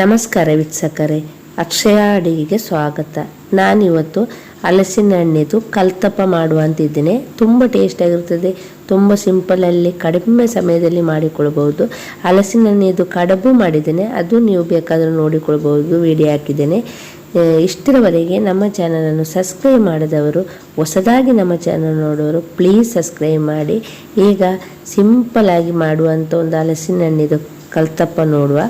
ನಮಸ್ಕಾರ ವೀಕ್ಷಕರೇ, ಅಕ್ಷಯ ಅಡಿಗೆಗೆ ಸ್ವಾಗತ. ನಾನಿವತ್ತು ಹಲಸಿನ ಹಣ್ಣಿದು ಕಲ್ತಪ್ಪ ಮಾಡುವಂತಿದ್ದೇನೆ ತುಂಬ ಟೇಸ್ಟಾಗಿರ್ತದೆ ತುಂಬ ಸಿಂಪಲಲ್ಲಿ ಕಡಿಮೆ ಸಮಯದಲ್ಲಿ ಮಾಡಿಕೊಳ್ಬಹುದು. ಹಲಸಿನ ಹಣ್ಣಿದು ಕಡಬು ಮಾಡಿದ್ದೇನೆ, ಅದು ನೀವು ಬೇಕಾದರೂ ನೋಡಿಕೊಳ್ಬಹುದು ವಿಡಿಯೋ ಹಾಕಿದ್ದೇನೆ. ಇಷ್ಟರವರೆಗೆ ನಮ್ಮ ಚಾನಲನ್ನು ಸಬ್ಸ್ಕ್ರೈಬ್ ಮಾಡಿದವರು, ಹೊಸದಾಗಿ ನಮ್ಮ ಚಾನಲ್ ನೋಡೋರು ಪ್ಲೀಸ್ ಸಬ್ಸ್ಕ್ರೈಬ್ ಮಾಡಿ. ಈಗ ಸಿಂಪಲಾಗಿ ಮಾಡುವಂಥ ಒಂದು ಹಲಸಿನ ಹಣ್ಣಿದು ಕಲ್ತಪ್ಪ ನೋಡುವ.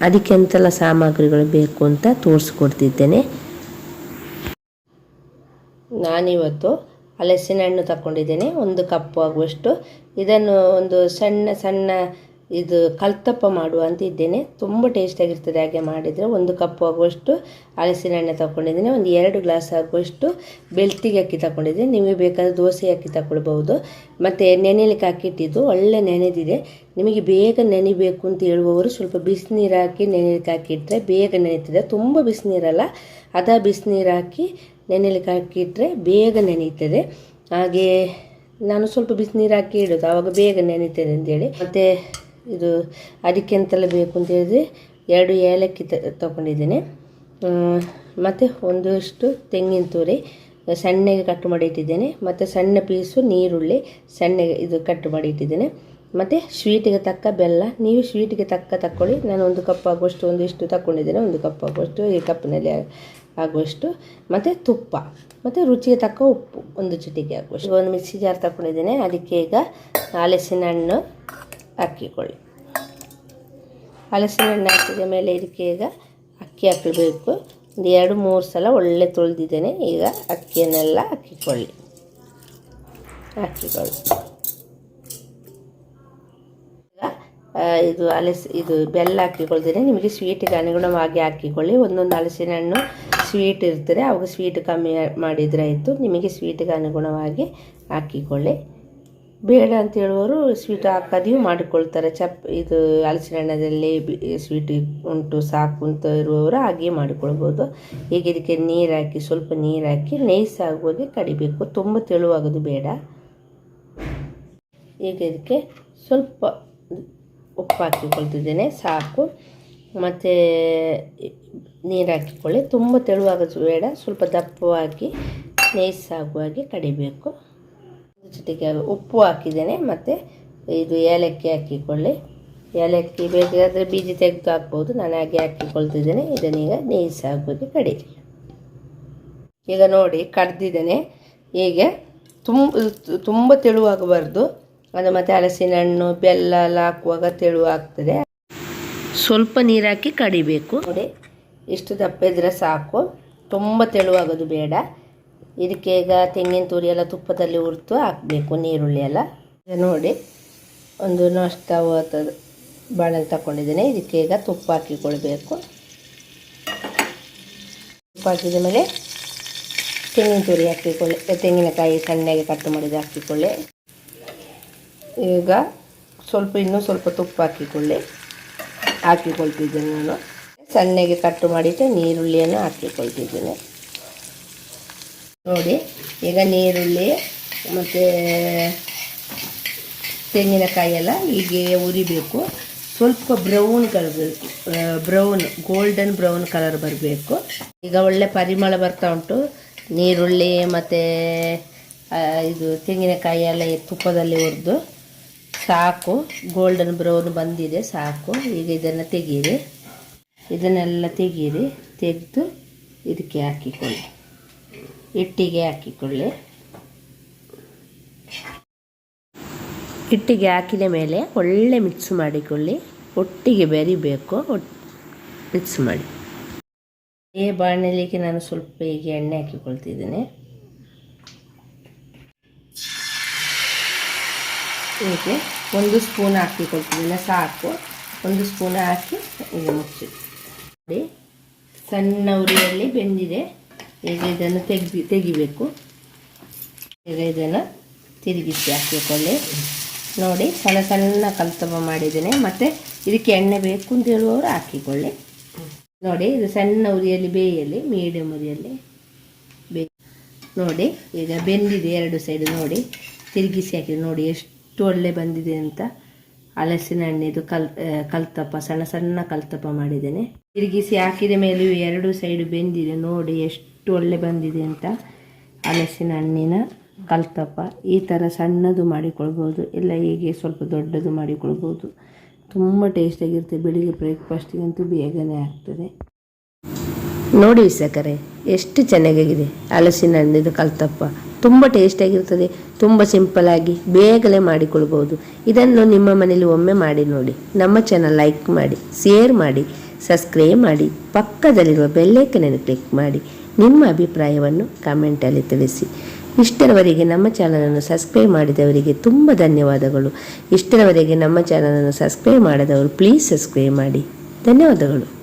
ಅದಕ್ಕೆ ಅಂತೆಲ್ಲ ಸಾಮಗ್ರಿಗಳು ಬೇಕು ಅಂತ ತೋರಿಸ್ಕೊಡ್ತಿದ್ದೇನೆ. ನಾನಿವತ್ತು ಹಲಸಿನ ಹಣ್ಣು ತಗೊಂಡಿದ್ದೇನೆ ಒಂದು ಕಪ್ಪು ಆಗುವಷ್ಟು. ಇದನ್ನು ಒಂದು ಸಣ್ಣ ಸಣ್ಣ ಇದು ಕಲ್ತಪ್ಪ ಮಾಡುವ ಅಂತ ಇದ್ದೇನೆ. ತುಂಬ ಟೇಸ್ಟಾಗಿರ್ತದೆ ಹಾಗೆ ಮಾಡಿದರೆ. ಒಂದು ಕಪ್ ಆಗುವಷ್ಟು ಹಲಸಿನ ಎಣ್ಣೆ ತಗೊಂಡಿದ್ದೀನಿ. ಒಂದು ಎರಡು ಗ್ಲಾಸ್ ಆಗುವಷ್ಟು ಬೆಳ್ತಿಗೆ ಅಕ್ಕಿ ತಗೊಂಡಿದ್ದೀನಿ. ನಿಮಗೆ ಬೇಕಾದರೆ ದೋಸೆ ಅಕ್ಕಿ ತಗೊಳ್ಬೋದು ಮತ್ತು ನೆನೆಯಲಿಕ್ಕೆ ಹಾಕಿಟ್ಟಿದ್ದು. ಒಳ್ಳೆ ನೆನೆದಿದೆ. ನಿಮಗೆ ಬೇಗ ನೆನಿಬೇಕು ಅಂತ ಹೇಳುವವರು ಸ್ವಲ್ಪ ಬಿಸಿನೀರು ಹಾಕಿ ನೆನೆಲಿಕ್ಕೆ ಹಾಕಿಟ್ರೆ ಬೇಗ ನೆನೀತದೆ ತುಂಬ ಬಿಸಿನೀರಲ್ಲ, ಅದ ಬಿಸಿನೀರು ಹಾಕಿ ನೆನೆಲಿಕ್ಕೆ ಹಾಕಿಟ್ರೆ ಬೇಗ ನೆನೀತದೆ ಹಾಗೆ ನಾನು ಸ್ವಲ್ಪ ಬಿಸಿನೀರು ಹಾಕಿ ಇಡೋದು. ಆವಾಗ ಬೇಗ ನೆನೀತದೆ ಅಂತೇಳಿ ಮತ್ತು ಇದು ಅದಕ್ಕೆ ಎಂತೆಲ್ಲ ಬೇಕು ಅಂತ ಹೇಳಿದ್ರೆ ಎರಡು ಏಲಕ್ಕಿ ತಗೊಂಡಿದ್ದೇನೆ. ಮತ್ತು ಒಂದಷ್ಟು ತೆಂಗಿನ ತುರಿ, ಸಣ್ಣಗೆ ಕಟ್ ಮಾಡಿ ಇಟ್ಟಿದ್ದೇನೆ. ಮತ್ತು ಸಣ್ಣ ಪೀಸು ನೀರುಳ್ಳಿ ಸಣ್ಣಗೆ ಇದು ಕಟ್ ಮಾಡಿ ಇಟ್ಟಿದ್ದೇನೆ. ಮತ್ತು ಸ್ವೀಟಿಗೆ ತಕ್ಕ ಬೆಲ್ಲ, ನೀವು ಸ್ವೀಟಿಗೆ ತಕ್ಕ ತಕ್ಕೊಳ್ಳಿ. ನಾನು ಒಂದು ಕಪ್ ಆಗುವಷ್ಟು, ಒಂದಿಷ್ಟು ತಗೊಂಡಿದ್ದೇನೆ ಒಂದು ಕಪ್ ಆಗುವಷ್ಟು, ಈ ಕಪ್ಪಿನಲ್ಲಿ ಆಗುವಷ್ಟು. ಮತ್ತು ತುಪ್ಪ, ಮತ್ತು ರುಚಿಗೆ ತಕ್ಕ ಉಪ್ಪು, ಒಂದು ಚಿಟಿಕೆ ಆಗುವಷ್ಟು. ಒಂದು ಮಿಕ್ಸಿ ಜಾರ್ ತಗೊಂಡಿದ್ದೇನೆ ಅದಕ್ಕೆ ಈಗ ಹಲಸಿನ ಹಣ್ಣು ಹಾಕಿಕೊಳ್ಳಿ. ಹಲಸಿನ ಹಣ್ಣು ಹಾಕಿದ ಮೇಲೆ ಇದಕ್ಕೆ ಈಗ ಅಕ್ಕಿ ಹಾಕಬೇಕು. ಒಂದು ಎರಡು, ಮೂರು ಸಲ ಒಳ್ಳೆ ತೊಳೆದಿದ್ದೇನೆ. ಈಗ ಅಕ್ಕಿಯನ್ನೆಲ್ಲ ಹಾಕಿಕೊಳ್ಳಿ. ಹಾಕಿಕೊಳ್ಳಿ. ಇದು ಹಲಸಿ, ಇದು ಬೆಲ್ಲ ಹಾಕಿಕೊಳ್ತೀನಿ ನಿಮಗೆ ಸ್ವೀಟಿಗೆ ಅನುಗುಣವಾಗಿ ಹಾಕಿಕೊಳ್ಳಿ. ಒಂದೊಂದು ಹಲಸಿನ ಹಣ್ಣು ಸ್ವೀಟ್ ಇರ್ತದೆ. ಅವಾಗ ಸ್ವೀಟ್ ಕಮ್ಮಿ ಮಾಡಿದರೆ ಆಯಿತು. ನಿಮಗೆ ಸ್ವೀಟಿಗೆ ಅನುಗುಣವಾಗಿ ಹಾಕಿಕೊಳ್ಳಿ. ಬೇಡ ಅಂತ ಹೇಳುವವರು ಸ್ವೀಟ್ ಹಾಕೋದು ಮಾಡಿಕೊಳ್ತಾರೆ. ಚಪ್, ಇದು ಹಲಸಿನ ಹಣ್ಣದಲ್ಲಿ ಸ್ವೀಟ್ ಉಂಟು, ಸಾಕು ಅಂತ ಇರುವವರು ಹಾಗೆ ಮಾಡಿಕೊಳ್ಬೋದು. ಈಗ ಇದಕ್ಕೆ ನೀರು ಹಾಕಿ, ಸ್ವಲ್ಪ ನೀರು ಹಾಕಿ, ನೈಸ್ ಕಡಿಬೇಕು. ತುಂಬ ತೆಳುವಾಗೋದು ಬೇಡ. ಈಗ ಇದಕ್ಕೆ ಸ್ವಲ್ಪ ಉಪ್ಪು ಹಾಕಿಕೊಳ್ತಿದ್ದೇನೆ, ಸಾಕು. ಮತ್ತು ನೀರು ಹಾಕಿಕೊಳ್ಳಿ. ತುಂಬ ತೆಳುವಾಗೋದು ಬೇಡ. ಸ್ವಲ್ಪ ದಪ್ಪವಾಗಿ, ನೈಸ್ ಆಗುವಾಗೆ ಕಡಿಬೇಕು. ಜೊತೆಗೆ ಉಪ್ಪು ಹಾಕಿದ್ದೇನೆ, ಮತ್ತು ಇದು ಏಲಕ್ಕಿ ಹಾಕಿಕೊಳ್ಳಿ. ಏಲಕ್ಕಿ ಬೇಕಾದರೆ ಬೀಜ ತೆಗೆದು ಹಾಕ್ಬೋದು, ನಾನು ಹಾಗೆ ಹಾಕಿಕೊಳ್ತಿದ್ದೇನೆ. ಇದನ್ನೀಗ ನೇಯಿಸಿ ಆಗುವಾಗೆ ಕಡೀರಿ ಈಗ ನೋಡಿ, ಕಡ್ದಿದ್ದೇನೆ. ಹೀಗೆ ತುಂಬ ತುಂಬ ತೆಳುವಾಗಬಾರ್ದು. ಅದು ಮತ್ತು ಹಲಸಿನ ಹಣ್ಣು ಬೆಲ್ಲ ಎಲ್ಲ ಹಾಕುವಾಗ ತೆಳುವಾಗ್ತದೆ. ಸ್ವಲ್ಪ ನೀರು ಹಾಕಿ ಕಡಿಬೇಕು. ನೋಡಿ, ಇಷ್ಟು ದಪ್ಪ ಇದ್ರೆ ಸಾಕು. ತುಂಬ ತೆಳುವಾಗೋದು ಬೇಡ. ಇದಕ್ಕೆ ಈಗ ತೆಂಗಿನ ತುರಿ ಎಲ್ಲ ತುಪ್ಪದಲ್ಲಿ ಹುರಿತು ಹಾಕಬೇಕು, ನೀರುಳ್ಳಿ ಎಲ್ಲ. ನೋಡಿ, ಒಂದು ನಷ್ಟ ಬಾಳೆ ತಗೊಂಡಿದ್ದೀನಿ ಇದಕ್ಕೆ ಈಗ ತುಪ್ಪ ಹಾಕಿಕೊಳ್ಬೇಕು. ತುಪ್ಪ ಹಾಕಿದ ಮೇಲೆ ತೆಂಗಿನ ತುರಿ ಹಾಕಿಕೊಳ್ಳಿ. ತೆಂಗಿನಕಾಯಿ ಸಣ್ಣಗೆ ಕಟ್ ಮಾಡಿದ ಹಾಕಿಕೊಳ್ಳಿ. ಈಗ ಸ್ವಲ್ಪ, ಇನ್ನೂ ಸ್ವಲ್ಪ ತುಪ್ಪ ಹಾಕಿಕೊಳ್ಳಿ. ಹಾಕಿಕೊಳ್ತಿದ್ದೀನಿ ನಾನು. ಸಣ್ಣಗೆ ಕಟ್ಟು ಮಾಡಿಟ್ಟು ನೀರುಳ್ಳಿಯನ್ನು ಹಾಕಿಕೊಳ್ತಿದ್ದೇನೆ. ನೋಡಿ, ಈಗ ನೀರುಳ್ಳಿ, ಮತ್ತು ತೆಂಗಿನಕಾಯಿ ಎಲ್ಲ ಹೀಗೆ ಉರಿಬೇಕು. ಸ್ವಲ್ಪ brown colour brown golden brown colour ಬರಬೇಕು. ಈಗ ಒಳ್ಳೆ ಪರಿಮಳ ಬರ್ತಾ ಉಂಟು. ನೀರುಳ್ಳಿ ಮತ್ತು ಇದು ತೆಂಗಿನಕಾಯಿ ಎಲ್ಲ ತುಪ್ಪದಲ್ಲಿ ಹುರಿದು ಸಾಕು. ಗೋಲ್ಡನ್ ಬ್ರೌನ್ ಬಂದಿದೆ, ಸಾಕು. ಈಗ ಇದನ್ನು ತೆಗೀರಿ. ಇದನ್ನೆಲ್ಲ ತೆಗೀರಿ, ತೆಗೆದು ಇದಕ್ಕೆ ಹಾಕಿಕೊಳ್ಳಿ. ಹಿಟ್ಟಿಗೆ ಹಾಕಿಕೊಳ್ಳಿ. ಹಿಟ್ಟಿಗೆ ಹಾಕಿದ ಮೇಲೆ ಒಳ್ಳೆ ಮಿಕ್ಸ್ ಮಾಡಿಕೊಳ್ಳಿ. ಒಟ್ಟಿಗೆ ಬೆರಿಬೇಕು ಮಿಕ್ಸ್ ಮಾಡಿ. ಈ ಬಾಣಲಿಗೆ ನಾನು ಸ್ವಲ್ಪ ಈಗ ಎಣ್ಣೆ ಹಾಕಿಕೊಳ್ತಿದ್ದೀನಿ. ಹೀಗೆ ಒಂದು ಸ್ಪೂನ್ ಹಾಕಿಕೊಳ್ತಿದ್ದೀನಿ, ಸಾಕು. ಒಂದು ಸ್ಪೂನ್ ಹಾಕಿ ಈಗ ಮುಚ್ಚಿ ಸಣ್ಣ ಉರಿಯಲ್ಲಿ ಬೆಂದಿದೆ. ಈಗ ಇದನ್ನು ತೆಗ್ದು, ತೆಗಿಬೇಕು. ಈಗ ಇದನ್ನು ತಿರುಗಿಸಿ ಹಾಕಿಕೊಳ್ಳಿ ನೋಡಿ, ಸಣ್ಣ ಸಣ್ಣ ಕಲ್ತಬ ಮಾಡಿದ್ದೇನೆ. ಮತ್ತು ಇದಕ್ಕೆ ಎಣ್ಣೆ ಬೇಕು ಅಂತ ಹೇಳುವವರು ಹಾಕಿಕೊಳ್ಳಿ. ನೋಡಿ, ಇದು ಸಣ್ಣ ಉರಿಯಲ್ಲಿ, ಬೇಯಲ್ಲಿ ಮೀಡಿಯಮ್ ಉರಿಯಲ್ಲಿ ಬೇ, ನೋಡಿ, ಈಗ ಬೆಂದಿದೆ ಎರಡು ಸೈಡ್ ನೋಡಿ. ತಿರುಗಿಸಿ ಹಾಕಿದೆ. ನೋಡಿ, ಎಷ್ಟು ಒಳ್ಳೆ ಬಂದಿದೆ ಅಂತ. ಹಲಸಿನ ಹಣ್ಣಿದು ಕಲ್ ಕಲ್ತಪ್ಪ, ಸಣ್ಣ ಸಣ್ಣ ಕಲ್ತಪ್ಪ ಮಾಡಿದ್ದೇನೆ. ತಿರುಗಿಸಿ ಹಾಕಿದ ಮೇಲೆ ಎರಡು ಸೈಡು ಬೆಂದಿದೆ. ನೋಡಿ, ಎಷ್ಟು ಒಳ್ಳೆ ಬಂದಿದೆ ಅಂತ ಹಲಸಿನ ಹಣ್ಣಿನ ಕಲ್ತಪ್ಪ. ಈ ಥರ ಸಣ್ಣದು ಮಾಡಿಕೊಳ್ಬೋದು, ಇಲ್ಲ ಹೀಗೆ ಸ್ವಲ್ಪ ದೊಡ್ಡದು ಮಾಡಿಕೊಳ್ಬೋದು. ತುಂಬ ಟೇಸ್ಟಾಗಿರುತ್ತೆ ಬೆಳಿಗ್ಗೆ ಬ್ರೇಕ್ಫಾಸ್ಟಿಗಂತೂ ಬೇಗನೆ ಆಗ್ತದೆ. ನೋಡಿ ಸಕ್ಕರೆ ಎಷ್ಟು ಚೆನ್ನಾಗಿದೆ ಹಲಸಿನ ಹಣ್ಣಿದು ಕಲ್ತಪ್ಪ. ತುಂಬ ಟೇಸ್ಟಾಗಿರ್ತದೆ ತುಂಬ ಸಿಂಪಲಾಗಿ ಬೇಗನೆ ಮಾಡಿಕೊಳ್ಬೋದು. ಇದನ್ನು ನಿಮ್ಮ ಮನೇಲಿ ಒಮ್ಮೆ ಮಾಡಿ ನೋಡಿ. ನಮ್ಮ ಚಾನಲ್ ಲೈಕ್ ಮಾಡಿ ಶೇರ್ ಮಾಡಿ ಸಬ್ಸ್ಕ್ರೈಬ್ ಮಾಡಿ, ಪಕ್ಕದಲ್ಲಿರುವ ಬೆಲ್ಲೈಕನನ್ನು ಕ್ಲಿಕ್ ಮಾಡಿ. ನಿಮ್ಮ ಅಭಿಪ್ರಾಯವನ್ನು ಕಮೆಂಟಲ್ಲಿ ತಿಳಿಸಿ. ಇಷ್ಟರವರೆಗೆ ನಮ್ಮ ಚಾನಲನ್ನು ಸಬ್ಸ್ಕ್ರೈಬ್ ಮಾಡಿದವರಿಗೆ ತುಂಬ ಧನ್ಯವಾದಗಳು. ಇಷ್ಟರವರೆಗೆ ನಮ್ಮ ಚಾನಲನ್ನು ಸಬ್ಸ್ಕ್ರೈಬ್ ಮಾಡದವರು ಪ್ಲೀಸ್ ಸಬ್ಸ್ಕ್ರೈಬ್ ಮಾಡಿ. ಧನ್ಯವಾದಗಳು.